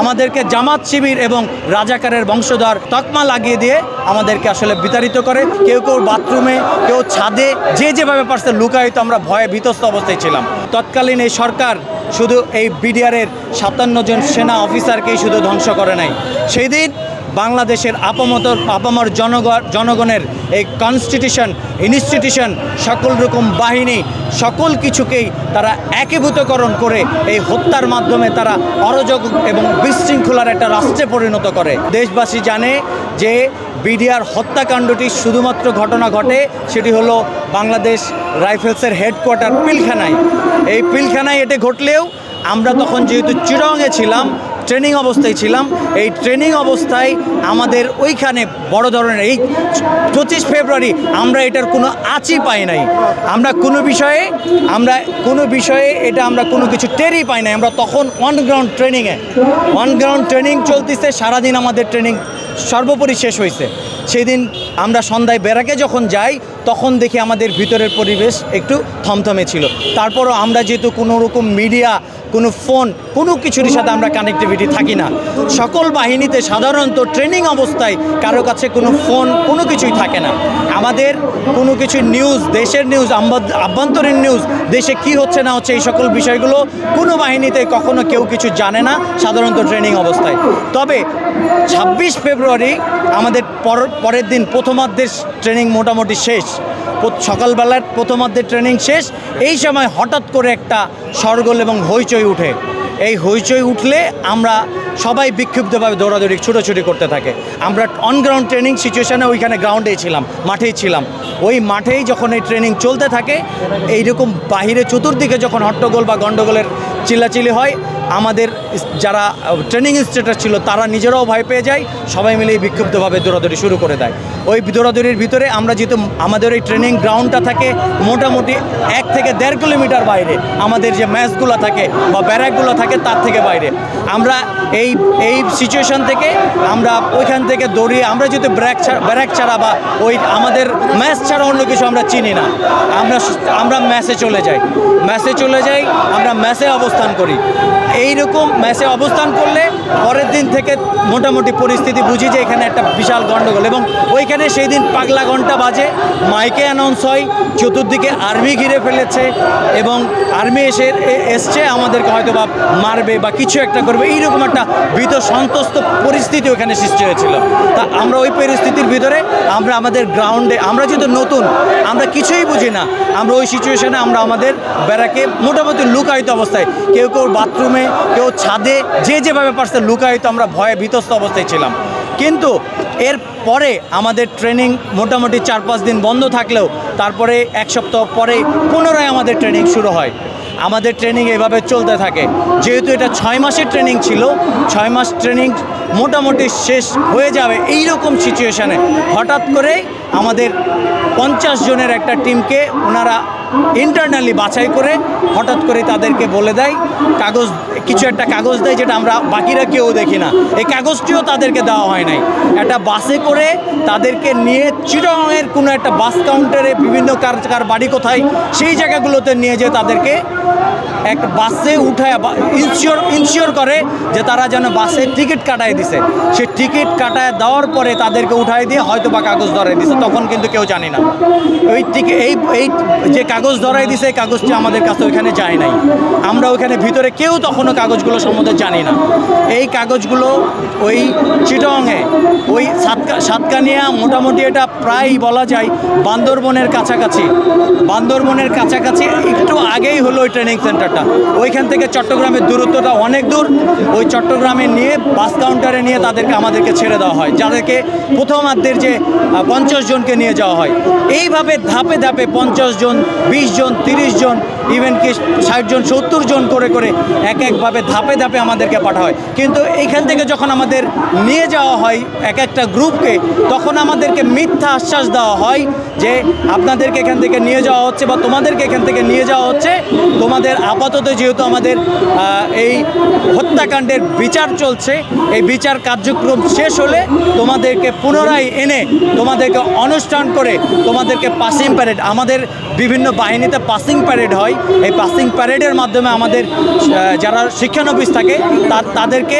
আমাদেরকে জামাত শিবির এবং রাজাকারের বংশধর তকমা লাগিয়ে দিয়ে আমাদেরকে আসলে বিতাড়িত করে। কেউ কেউ বাথরুমে, কেউ ছাদে, যে যেভাবে পারছে লুকায়িত আমরা ভয়ে বিতস্ত অবস্থায় ছিলাম। তৎকালীন এই সরকার শুধু এই বিডিআরের সাতান্ন জন সেনা অফিসারকেই শুধু ধ্বংস করে নাই। সেই দিন বাংলাদেশের আপামত আপামর জনগণ জনগণের এই কনস্টিটিউশন ইনস্টিটিউশন সকল রকম বাহিনী সকল কিছুকেই তারা একীভূতকরণ করে এই হত্যার মাধ্যমে তারা অরাজক এবং বিশৃঙ্খলার একটা রাষ্ট্রে পরিণত করে। দেশবাসী জানে যে বিডিআর হত্যাকাণ্ডটি শুধুমাত্র ঘটনা ঘটে সেটি হলো বাংলাদেশ রাইফেলসের হেডকোয়ার্টার পিলখানায়। এই পিলখানায় এটি ঘটলেও আমরা তখন যেহেতু চিরঙে ছিলাম ট্রেনিং অবস্থায় ছিলাম। এই ট্রেনিং অবস্থায় আমাদের ওইখানে বড় ধরনের এই পঁচিশ ফেব্রুয়ারি আমরা এটার কোনো আঁচই পাই নাই। আমরা কোনো বিষয়ে, আমরা কোনো বিষয়ে এটা আমরা কোনো কিছু টেরই পাই নাই। আমরা তখন অন গ্রাউন্ড ট্রেনিংয়ে অন গ্রাউন্ড ট্রেনিং চলতেছে, সারাদিন আমাদের ট্রেনিং সর্বোপরি শেষ হয়েছে সেদিন আমরা সন্ধ্যায় বেড়াকে যখন যাই, তখন দেখি আমাদের ভিতরের পরিবেশ একটু থমথমে ছিল। তারপরও আমরা যেহেতু কোনো রকম মিডিয়া কোনো ফোন, কোনো কিছুর সাথে আমরা কানেক্টিভিটি থাকি না। সকল বাহিনীতে সাধারণত ট্রেনিং অবস্থায় কারও কাছে কোনো ফোন, কোনো কিছুই থাকে না। আমাদের কোনো কিছু নিউজ দেশের নিউজ আভ্যন্তরীণ নিউজ দেশে কি হচ্ছে না হচ্ছে এই সকল বিষয়গুলো কোনো বাহিনীতে কখনো কেউ কিছু জানে না, সাধারণত ট্রেনিং অবস্থায়। তবে ছাব্বিশ ফেব্রুয়ারি আমাদের পর, পরের দিন প্রথমার্ধের ট্রেনিং মোটামুটি শেষ। সকালবেলার প্রথমার্ধের ট্রেনিং শেষ। এই সময় হঠাৎ করে একটা সরগোল এবং হইচই উঠে। এই হইচই উঠলে আমরা সবাই বিক্ষুব্ধভাবে দৌড়াদৌড়ি, ছুটোছুটি করতে থাকে। আমরা অন গ্রাউন্ড ট্রেনিং সিচুয়েশানে ওইখানে গ্রাউন্ডেই ছিলাম, মাঠেই ছিলাম। ওই মাঠেই যখন এই ট্রেনিং চলতে থাকে, এইরকম বাহিরে চতুর্দিকে যখন হট্টগোল বা গণ্ডগোলের চিল্লাচিল্লি হয়, আমাদের যারা ট্রেনিং ইনস্ট্রাক্টর ছিল, তারা নিজেরাও ভয় পেয়ে যায়, সবাই মিলে বিক্ষুব্ধভাবে দৌড়াদৌড়ি শুরু করে দেয়। ওই দৌড়াদৌড়ির ভিতরে আমরা যেহেতু, আমাদের ওই ট্রেনিং গ্রাউন্ডটা থাকে মোটামুটি এক থেকে দেড় কিলোমিটার বাইরে, আমাদের যে ম্যাচগুলো থাকে বা ব্যারাকগুলো থাকে তার থেকে বাইরে। আমরা এই এই সিচুয়েশন থেকে আমরা ওইখান থেকে দৌড়িয়ে, আমরা যেহেতু ব্র্যাক ছাড়া ব্যারাক ছাড়া বা ওই আমাদের ম্যাচ ছাড়া অন্য কিছু আমরা চিনি না, আমরা আমরা ম্যাচে চলে যাই। ম্যাচে চলে যাই, আমরা ম্যাচে অবস্থান করি। এই রকম ম্যাচে অবস্থান করলে পরের দিন থেকে মোটামুটি পরিস্থিতি বুঝি যে এখানে একটা বিশাল গণ্ডগোল। এবং ওইখানে সেই দিন পাগলা ঘণ্টা বাজে, মাইকে অ্যানাউন্স হয়, চতুর্দিকে আর্মি ঘিরে ফেলেছে এবং আর্মি এসে এসছে, আমাদেরকে হয়তো বা মারবে বা কিছু একটা করবে। এইরকম একটা ভীত সন্তস্ত পরিস্থিতি ওখানে সৃষ্টি হয়েছিল। তা আমরা ওই পরিস্থিতির ভিতরে আমরা আমাদের গ্রাউন্ডে আমরা যেহেতু নতুন, আমরা কিছুই বুঝি না। আমরা ওই সিচুয়েশনে আমরা আমাদের ব্যারাকে মোটামুটি লুকায়িত অবস্থায়। কেউ কেউ বাথরুমে কেউ ছাদে যে যেভাবে পারছে লুকায়িত আমরা ভয়ে বিতস্ত অবস্থায় ছিলাম। কিন্তু এর পরে আমাদের ট্রেনিং মোটামুটি চার পাঁচ দিন বন্ধ থাকলেও তারপরে এক সপ্তাহ পরে পুনরায় আমাদের ট্রেনিং শুরু হয়। আমাদের ট্রেনিং এভাবে চলতে থাকে। যেহেতু এটা ছয় মাসের ট্রেনিং ছিল, ছয় মাস ট্রেনিং মোটামুটি শেষ হয়ে যাবে এই রকম সিচুয়েশানে হঠাৎ করে আমাদের পঞ্চাশ জনের একটা টিমকে ওনারা ইন্টারনালি বাছাই করে হঠাৎ করে তাদেরকে বলে দেয়, কাগজ, কিছু একটা কাগজ দেয় যেটা আমরা বাকিরা কেউ দেখি না। এই কাগজটিও তাদেরকে দেওয়া হয় নাই। একটা বাসে করে তাদেরকে নিয়ে চিরঙের কোনো একটা বাস কাউন্টারে বিভিন্ন কার কার বাড়ি কোথায়, সেই জায়গাগুলোতে নিয়ে যেয়ে তাদেরকে এক বাসে উঠায় ইনশিওর ইনশিওর করে যে তারা যেন বাসে টিকিট কাটায় দিছে। সে টিকিট কাটায় দেওয়ার পরে তাদেরকে উঠায় দিয়ে হয়তো বা কাগজ ধরাই দিছে। তখন কিন্তু কেউ জানি না। ওই টিকিট এই এই যে কাগজ ধরাই দিছে, এই কাগজটি আমাদের কাছে ওইখানে যায় নাই। আমরা ওইখানে ভিতরে কেউ তখনও কাগজগুলো সম্বন্ধে জানি না। এই কাগজগুলো ওই চিটংয়ে, ওই সাতকা, সাতকানিয়া মোটামুটি এটা প্রায় বলা যায় বান্দরবনের কাছাকাছি। বান্দরবনের কাছাকাছি একটু আগেই হলো ওই ট্রেনিং সেন্টারটা। ওইখান থেকে চট্টগ্রামের দূরত্বটা অনেক দূর। ওই চট্টগ্রামে নিয়ে বাস কাউন্টারে নিয়ে তাদেরকে আমাদেরকে ছেড়ে দেওয়া হয়। যাদেরকে প্রথমার্ধের যে পঞ্চাশ জনকে নিয়ে যাওয়া হয়। এইভাবে ধাপে ধাপে পঞ্চাশ জন বিশ জন, তিরিশ জন ইভেন কি ষাট জন, সত্তর জন করে করে এক একভাবে ধাপে ধাপে আমাদেরকে পাঠা হয় কিন্তু এইখান থেকে যখন আমাদের নিয়ে যাওয়া হয় এক একটা গ্রুপকে, তখন আমাদেরকে মিথ্যা আশ্বাস দেওয়া হয় যে আপনাদেরকে এখান থেকে নিয়ে যাওয়া হচ্ছে বা তোমাদেরকে এখান থেকে নিয়ে যাওয়া হচ্ছে। তোমাদের আপাতত যেহেতু আমাদের এই হত্যাকাণ্ডের বিচার চলছে, এই বিচার কার্যক্রম শেষ হলে তোমাদেরকে পুনরায় এনে তোমাদেরকে অনুষ্ঠান করে তোমাদেরকে পাসিং প্যারেড, আমাদের বিভিন্ন বাহিনীতে পাসিং প্যারেড হয়। এই পাসিং প্যারেডের মাধ্যমে আমাদের যারা শিক্ষানবিশ থাকে তাদেরকে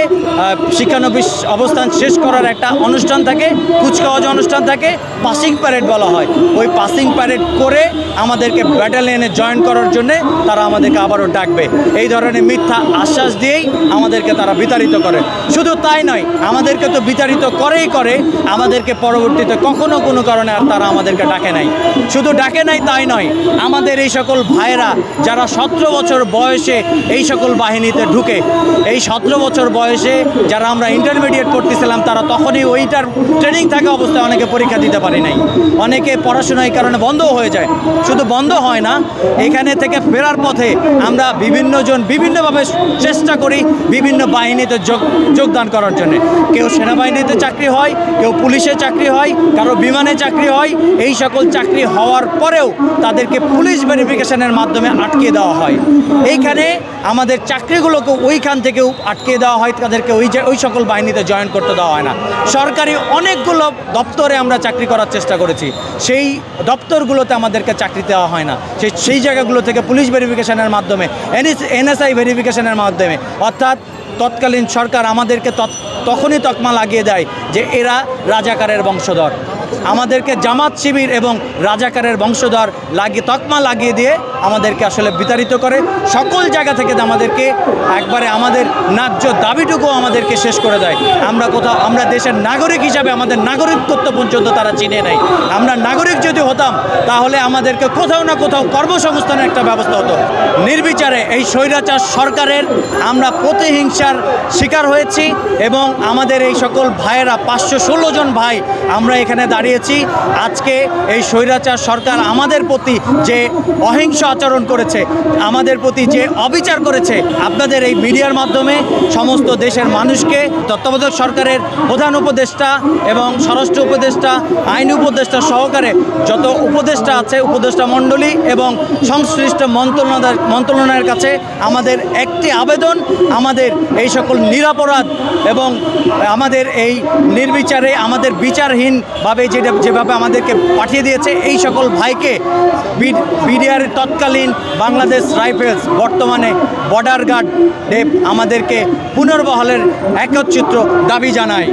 শিক্ষানবিশ অবস্থান শেষ করার একটা অনুষ্ঠান থাকে, কুচকাওয়াজ অনুষ্ঠান থাকে পাসিং প্যারেড বলা হয়। ওই পাসিং প্যারেড করে আমাদেরকে ব্যাটালিয়নে জয়েন করার জন্যে তারা আমাদেরকে আবারও ডাকবে। এই ধরনের মিথ্যা আশ্বাস দিয়েই আমাদেরকে তারা বিতাড়িত করে। শুধু তাই নয়, আমাদেরকে তো বিতাড়িত করেই করে, আমাদেরকে পরবর্তীতে কখনো কোনো কারণে আর তারা আমাদেরকে ডাকে নাই। শুধু ডাকে নাই তাই নয় আমাদের এই সকল ভাইয়েরা যারা সতেরো বছর বয়সে এই সকল বাহিনীতে ঢুকে, এই সতেরো বছর বয়সে যারা আমরা ইন্টারমিডিয়েট পড়তেছিলাম তারা তখনই ওইটার ট্রেনিং থাকা অবস্থায় অনেকে পরীক্ষা দিতে পারি নাই। অনেকে পড়াশোনা এই কারণে বন্ধ হয়ে যায়। শুধু বন্ধ হয় না, এখানে থেকে ফেরার পথে আমরা বিভিন্নজন বিভিন্নভাবে চেষ্টা করি বিভিন্ন বাহিনীতে যোগ, যোগদান করার জন্য। কেউ সেনাবাহিনীতে চাকরি হয়, কেউ পুলিশে চাকরি হয়, কারও বিমানে চাকরি হয়, এই সকল চাকরি হওয়ার পরেও তাদেরকে পুলিশ ভেরিফিকেশনের মাধ্যমে আটকে দেওয়া হয়। এইখানে আমাদের চাকরিগুলোকে ওইখান থেকেও আটকে দেওয়া হয়, তাদেরকে ওই যে- ওই সকল বাহিনীতে জয়েন করতে দেওয়া হয় না। সরকারি অনেকগুলো দপ্তরে আমরা চাকরি করার চেষ্টা করেছি। সেই দপ্তরগুলোতে আমাদেরকে চাকরি দেওয়া হয় না। সেই সেই জায়গাগুলো থেকে পুলিশ ভেরিফিকেশনের মাধ্যমে, এনএস, এনএসআই ভেরিফিকেশনের মাধ্যমে, অর্থাৎ তৎকালীন সরকার আমাদেরকে তখনই তকমা লাগিয়ে দেয় যে এরা রাজাকারের বংশধর। আমাদেরকে জামাত শিবির এবং রাজাকারের বংশধর লাগিয়ে, তকমা লাগিয়ে দিয়ে আমাদেরকে আসলে বিতাড়িত করে। সকল জায়গা থেকে আমাদেরকে একবারে আমাদের ন্যায্য দাবিটুকু আমাদেরকে শেষ করে দেয়। আমরা কোথাও, আমরা দেশের নাগরিক হিসাবে আমাদের নাগরিকত্ব পর্যন্ত তারা চিনে নেয়। আমরা নাগরিক যদি হতাম, তাহলে আমাদেরকে কোথাও না কোথাও কর্মসংস্থানের একটা ব্যবস্থা হতো। নির্বিচারে এই স্বৈরাচার সরকারের আমরা প্রতিহিংসার শিকার হয়েছি এবং আমাদের এই সকল ভাইয়েরা, পাঁচশো ষোলো জন ভাই আমরা এখানে দাঁড়িয়েছি। আজকে এই স্বৈরাচার সরকার আমাদের প্রতি যে অহিংস আচরণ করেছে, আমাদের প্রতি যে অবিচার করেছে, আপনাদের এই মিডিয়ার মাধ্যমে সমস্ত দেশের মানুষকে, তত্ত্বাবধায়ক সরকারের প্রধান উপদেষ্টা এবং স্বরাষ্ট্র উপদেষ্টা, আইন উপদেষ্টা সহকারে যত উপদেষ্টা আছে, উপদেষ্টা মণ্ডলী এবং সংশ্লিষ্ট মন্ত্রণালয়, মন্ত্রণালয়ের কাছে আমাদের একটি আবেদন, আমাদের এই সকল নিরাপরাধ এবং আমাদের এই নির্বিচারে, আমাদের বিচারহীনভাবে যেটা যেভাবে আমাদেরকে পাঠিয়ে দিয়েছে, এই সকল ভাইকে বিডিআর তৎকালীন বাংলাদেশ রাইফেলস বর্তমানে বর্ডার গার্ড আমাদেরকে পুনর্বহালের একচ্ছিত্র দাবি জানায়।